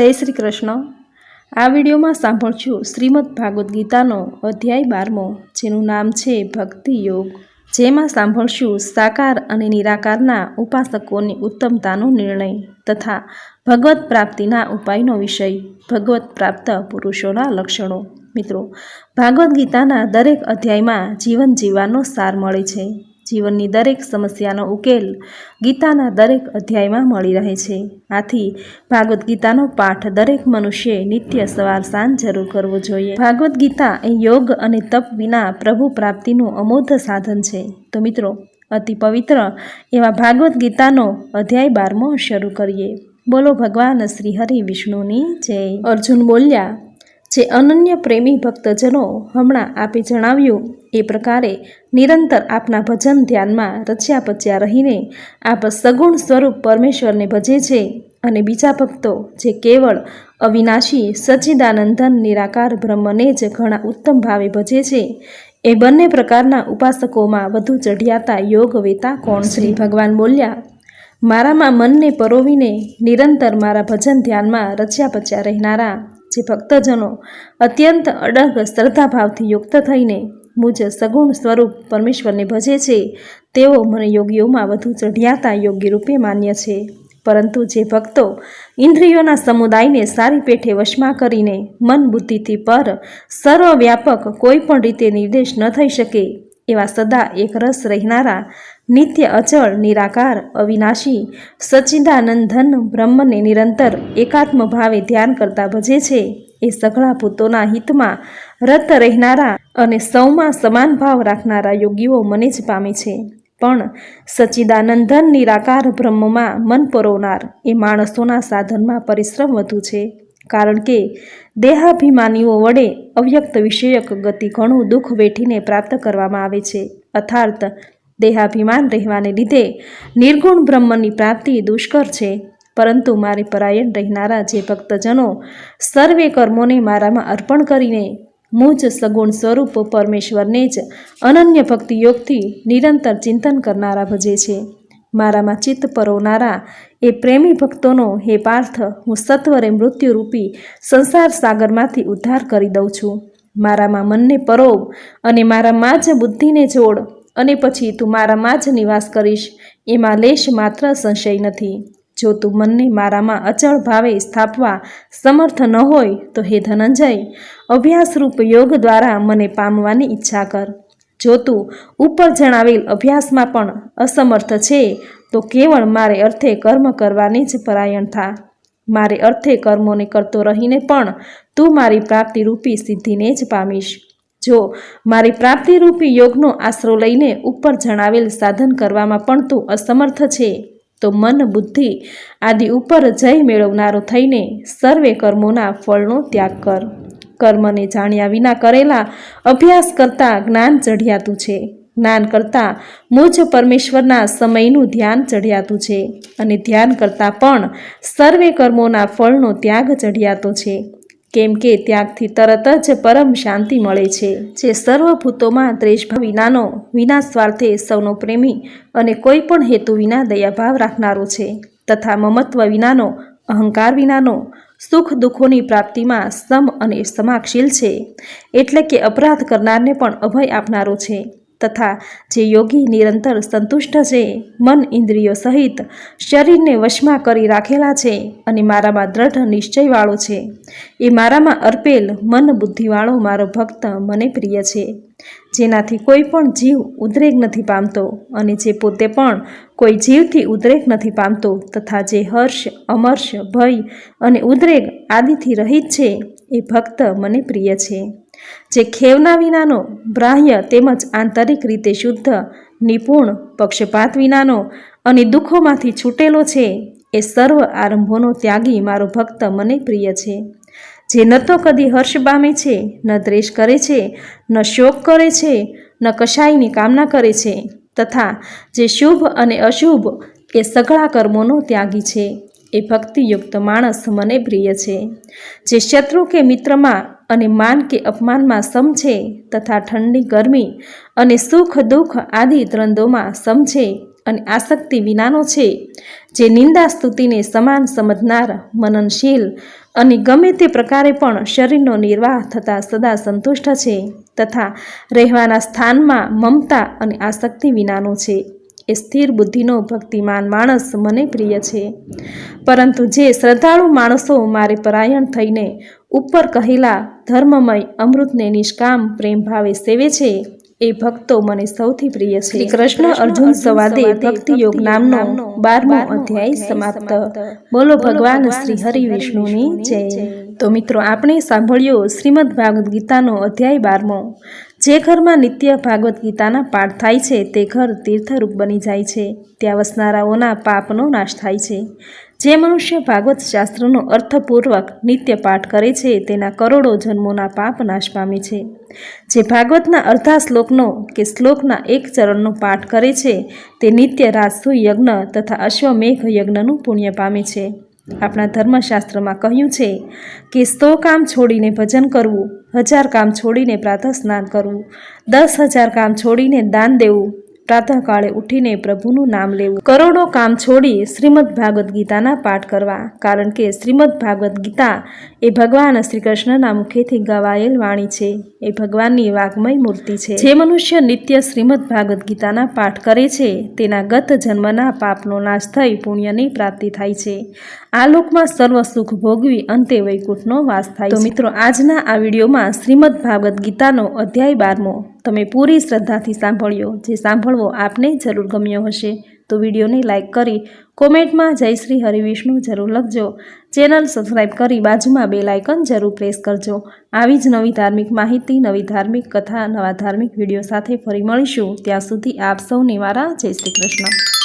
જય શ્રી કૃષ્ણ. આ વિડીયોમાં સાંભળશું શ્રીમદ ભાગવદ્ ગીતાનો અધ્યાય બારમો, જેનું નામ છે ભક્તિ યોગ. જેમાં સાંભળશું સાકાર અને નિરાકારના ઉપાસકોની ઉત્તમતાનો નિર્ણય તથા ભગવત પ્રાપ્તિના ઉપાયનો વિષય, ભગવત પ્રાપ્ત પુરુષોના લક્ષણો. મિત્રો ભાગવદ્ ગીતાના દરેક અધ્યાયમાં જીવન જીવવાનો સાર મળે છે. જીવનની દરેક સમસ્યાનો ઉકેલ ગીતાના દરેક અધ્યાયમાં મળી રહે છે. આથી ભાગવદ્ ગીતાનો પાઠ દરેક મનુષ્યે નિત્ય સવાર સાંજ જરૂર કરવો જોઈએ. ભાગવદ્ ગીતા એ યોગ અને તપ વિના પ્રભુ પ્રાપ્તિનું અમોધ સાધન છે. તો મિત્રો, અતિ પવિત્ર એવા ભાગવદ્ ગીતાનો અધ્યાય બારમો શરૂ કરીએ. બોલો ભગવાન શ્રી હરિ વિષ્ણુની જય. અર્જુન બોલ્યા જે અનન્ય પ્રેમી ભક્તજનો હમણાં આપે જણાવ્યું એ પ્રકારે નિરંતર આપના ભજન ધ્યાનમાં રચ્યા પચ્યા રહીને આપ સગુણ સ્વરૂપ પરમેશ્વરને ભજે છે અને બીજા ભક્તો જે કેવળ અવિનાશી સચ્ચિદાનંદન નિરાકાર બ્રહ્મને જ ઘણા ઉત્તમ ભાવે ભજે છે એ બંને પ્રકારના ઉપાસકોમાં વધુ ચઢિયાતા યોગ વેતા કોણ? શ્રી ભગવાન બોલ્યા મારામાં મનને પરોવીને નિરંતર મારા ભજન ધ્યાનમાં રચ્યા પચ્યા રહેનારા જે ભક્તજનો અત્યંત અડગ શ્રદ્ધાભાવથી યુક્ત થઈને મુજ સગુણ સ્વરૂપ પરમેશ્વરને ભજે છે, તેઓ મને યોગીઓમાં વધુ ચઢિયાતા યોગ્ય રૂપે માન્ય છે. પરંતુ જે ભક્તો ઇન્દ્રિયોના સમુદાયને સારી પેઠે વશમાં કરીને મન બુદ્ધિથી પર સર્વવ્યાપક કોઈ પણ રીતે નિર્દેશ ન થઈ શકે, એવા સદા એક રસ રહેનારા નિત્ય અચળ, નિરાકાર, અવિનાશી, સચ્ચિદાનંદન બ્રહ્મને નિરંતર એકાત્મ ભાવે ધ્યાન કરતા ભજે છે. એ સઘળા ભૂતોના હિતમાં રત રહેનારા અને સૌમાં સમાન ભાવ રાખનારા યોગીઓ મને જ પામે છે. પણ સચ્ચિદાનંદન, નિરાકાર બ્રહ્મમાં મન પરોવનાર એ માણસોના સાધનમાં પરિશ્રમ વધુ છે. કારણ કે દેહાભિમાનીઓ વડે અવ્યક્ત વિષયક ગતિ ઘણું દુઃખ વેઠીને પ્રાપ્ત કરવામાં આવે છે. અર્થાત દેહાભિમાન રહેવાને લીધે નિર્ગુણ બ્રહ્મની પ્રાપ્તિ દુષ્કર છે. પરંતુ મારે પરાયણ રહેનારા જે ભક્તજનો સર્વે કર્મોને મારામાં અર્પણ કરીને મુજ સગુણ સ્વરૂપ પરમેશ્વરને જ અનન્ય ભક્તિ યોગથી નિરંતર ચિંતન કરનારા ભજે છે. મારામાં ચિત્ત પરોવનારા એ પ્રેમી ભક્તોનો, હે પાર્થ, હું સત્વરે મૃત્યુરૂપી સંસાર સાગરમાંથી ઉદ્ધાર કરી દઉં છું. મારામાં મનને પરોવ અને મારામાં જ બુદ્ધિને જોડ. અને પછી તું મારામાં જ નિવાસ કરીશ, એમાં લેશ માત્ર સંશય નથી. જો તું મનને મારામાં અચળ ભાવે સ્થાપવા સમર્થ ન હોય, તો હે ધનંજય, અભ્યાસરૂપ યોગ દ્વારા મને પામવાની ઈચ્છા કર. જો તું ઉપર જણાવેલ અભ્યાસમાં પણ અસમર્થ છે, તો કેવળ મારે અર્થે કર્મ કરવાની જ પરાયણ થા. મારે અર્થે કર્મોને કરતો રહીને પણ તું મારી પ્રાપ્તિરૂપી સિદ્ધિને જ પામીશ. જો મારી પ્રાપ્તિરૂપી યોગનો આશરો લઈને ઉપર જણાવેલ સાધન કરવામાં પણ તું અસમર્થ છે, તો મન બુદ્ધિ આદિ ઉપર જય મેળવનારો થઈને સર્વે કર્મોના ફળનો ત્યાગ કર. કર્મને જાણ્યા વિના કરેલા અભ્યાસ કરતાં જ્ઞાન ચઢિયાતું છે. જ્ઞાન કરતાં મુજ પરમેશ્વરના સમયનું ધ્યાન ચઢિયાતું છે અને ધ્યાન કરતાં પણ સર્વે કર્મોના ફળનો ત્યાગ ચઢિયાતો છે. કેમ કે ત્યાગથી તરત જ પરમ શાંતિ મળે છે, જે સર્વભૂતોમાં દ્વેષભાવ વિનાનો વિના સ્વાર્થે સૌનો પ્રેમી અને કોઈ પણ હેતુ વિના દયાભાવ રાખનારો છે, તથા મમત્વ વિનાનો, અહંકાર વિનાનો, સુખ દુઃખોની પ્રાપ્તિમાં સમ અને સમાક્ષીલ છે, એટલે કે અપરાધ કરનારને પણ અભય આપનારો છે. તથા જે યોગી નિરંતર સંતુષ્ટ છે, મન ઇન્દ્રિયો સહિત શરીરને વશમાં કરી રાખેલા છે અને મારામાં દ્રઢ નિશ્ચયવાળો છે. એ મારામાં અર્પેલ મન બુદ્ધિવાળો મારો ભક્ત મને પ્રિય છે. જેનાથી કોઈ પણ જીવ ઉદ્રેક નથી પામતો અને જે પોતે પણ કોઈ જીવથી ઉદ્રેક નથી પામતો તથા જે હર્ષ, અમર્ષ, ભય અને ઉદ્રેક આદિથી રહિત છે, એ ભક્ત મને પ્રિય છે. જે ખેવના વિનાનો બાહ્ય તેમજ આંતરિક રીતે શુદ્ધ, નિપુણ પક્ષપાત વિનાનો અને દુઃખોમાંથી છૂટેલો છે, એ સર્વ આરંભોનો ત્યાગી મારો ભક્ત મને પ્રિય છે. જે ન તો કદી હર્ષ પામે છે, ન દ્વેષ કરે છે, ન શોક કરે છે, ન કશાયની કામના કરે છે, તથા જે શુભ અને અશુભ, એ સઘળા કર્મોનો ત્યાગી છે, એ ભક્તિયુક્ત માણસ મને પ્રિય છે. જે શત્રુ કે મિત્રમાં અને માન કે અપમાનમાં સમ છે તથા ઠંડી, ગરમી અને સુખ, દુઃખ આદિ દ્રંદોમાં સમ છે અને આસક્તિ વિનાનો છે. જે નિંદા સ્તુતિને સમાન સમજનાર, મનનશીલ અને ગમે તે પ્રકારે પણ શરીરનો નિર્વાહ થતાં સદા સંતુષ્ટ છે તથા રહેવાના સ્થાનમાં મમતા અને આસક્તિ વિનાનો છે. એ સ્થિર બુદ્ધિનો ભક્તિમાન માણસ મને પ્રિય છે. પરંતુ જે શ્રદ્ધાળુ માણસો મારે પરાયણ થઈને ઉપર કહેલા ધર્મમય અમૃતને નિષ્કામ પ્રેમ ભાવે સેવે છે એ ભક્તો મને સૌથી પ્રિય છે. કૃષ્ણ અર્જુન સંવાદે ભક્તિ યોગ નામનો બારમો અધ્યાય સમાપ્ત. બોલો ભગવાન શ્રી હરિ વિષ્ણુની જય. તો મિત્રો આપણે સાંભળ્યો શ્રીમદ ભાગવત ગીતાનો અધ્યાય બારમો. જે ઘરમાં નિત્ય ભાગવત ગીતાના પાઠ થાય છે, તે ઘર તીર્થરૂપ બની જાય છે. ત્યાં વસનારાઓના પાપનો નાશ થાય છે. જે મનુષ્ય ભાગવત શાસ્ત્રનો અર્થપૂર્વક નિત્ય પાઠ કરે છે, તેના કરોડો જન્મોના પાપ નાશ પામે છે. જે ભાગવતના અર્ધા શ્લોકનો કે શ્લોકના એક ચરણનો પાઠ કરે છે, તે નિત્ય રાજસુ યજ્ઞ તથા અશ્વમેઘ યજ્ઞનું પુણ્ય પામે છે. આપણા ધર્મશાસ્ત્રમાં કહ્યું છે કે સો કામ છોડીને ભજન કરવું, હજાર કામ છોડીને પ્રાતઃ સ્નાન કરવું, દસ હજાર કામ છોડીને દાન દેવું, પ્રાતઃકાળે ઉઠીને પ્રભુનું નામ લેવું. કરોડો કામ છોડી શ્રીમદ ભાગવદ્ ગીતાના પાઠ કરવા, કારણ કે શ્રીમદ ભાગવદ્ ગીતા એ ભગવાન શ્રી કૃષ્ણના મુખેથી ગવાયેલ વાણી છે. એ ભગવાનની વાગ્મય મૂર્તિ છે. જે મનુષ્ય નિત્ય શ્રીમદ ભાગવદ્ ગીતાના પાઠ કરે છે, તેના ગત જન્મના પાપનો નાશ થઈ પુણ્યની પ્રાપ્તિ થાય છે. આ લોકમાં સર્વ સુખ ભોગવી અંતે વૈકુંઠનો વાસ થાય તો મિત્રો આજના આ વિડીયોમાં શ્રીમદ ભાગવદ્ ગીતાનો અધ્યાય બારમો તમે પૂરી શ્રદ્ધાથી સાંભળ્યો જે સાંભળવો આપને જરૂર ગમ્યો હશે. તો વિડીયોને લાઇક કરી કોમેન્ટમાં જય શ્રી હરિવિષ્ણુ જરૂર લખજો. ચેનલ સબસ્ક્રાઈબ કરી બાજુમાં બે લાઇકન જરૂર પ્રેસ કરજો. આવી જ નવી ધાર્મિક માહિતી નવી ધાર્મિક કથા નવા ધાર્મિક વીડિયો સાથે ફરી મળીશું. ત્યાં સુધી આપ સૌને મારા જય શ્રી કૃષ્ણ.